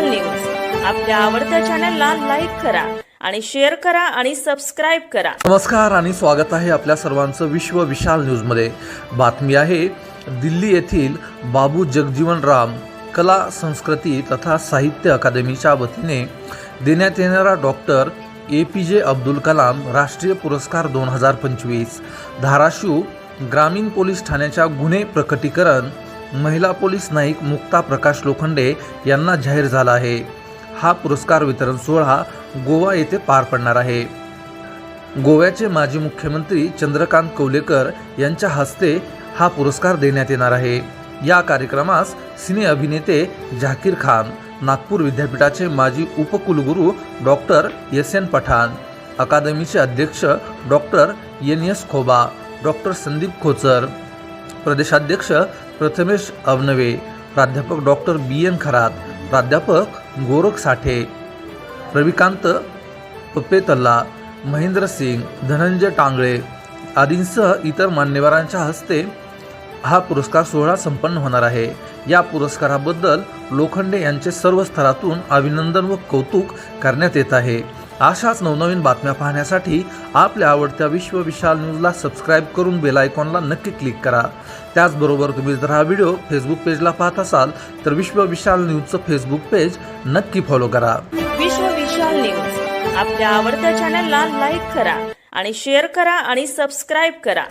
विशाल news. आपल्या आवडत्या चॅनलला लाईक करा आणि शेअर करा आणि सबस्क्राईब करा. नमस्कार आणि स्वागत आहे आपल्या सर्वांचं विश्व विशाल न्यूजमध्ये बातमी आहे दिल्ली येथील बाबू जगजीवन राम कला संस्कृती तथा साहित्य अकादमीच्या वतीने देण्यात येणारा डॉक्टर ए पी जे अब्दुल कलाम राष्ट्रीय पुरस्कार दोन हजार पंचवीस. धाराशिव ग्रामीण पोलीस ठाण्याच्या गुन्हे प्रकटीकरण महिला पोलीस नाईक मुक्ता प्रकाश लोखंडे यांना जाहीर झाला आहे. हा पुरस्कार वितरण सोहळा गोवा येथे पार पडणार आहे. गोव्याचे माजी मुख्यमंत्री चंद्रकांत कौलेकर यांच्या हस्ते हा पुरस्कार देण्यात येणार आहे. या कार्यक्रमास सिने अभिनेते झाकीर खान नागपूर विद्यापीठाचे माजी उपकुलगुरू डॉक्टर एस एन पठाण अकादमीचे अध्यक्ष doctor N S Khoba doctor Sandeep Khochar प्रदेशाध्यक्ष प्रथमेश अवनवे प्राध्यापक डॉक्टर बी एन खरात प्राध्यापक गोरख साठे रविकांत पप्पेतल्ला महेंद्र सिंग धनंजय टांगळे आदींसह इतर मान्यवरांच्या हस्ते हा पुरस्कार सोहळा संपन्न होणार आहे. या पुरस्काराबद्दल लोखंडे यांचे सर्व स्तरातून अभिनंदन व कौतुक करण्यात येत आहे. अशाच नवनवीन बातम्या पाहण्यासाठी आपल्या आवडत्या विश्व विशाल न्यूजला सबस्क्राईब करून बेल आयकॉनला नक्की क्लिक करा. त्याचबरोबर तुम्ही जर हा व्हिडिओ फेसबुक पेजला पाहत असाल तर विश्व विशाल न्यूजचं फेसबुक पेज नक्की फॉलो करा. विश्व विशाल न्यूज. आपल्या आवडत्या चॅनलला लाईक करा आणि शेअर करा आणि सबस्क्राईब करा.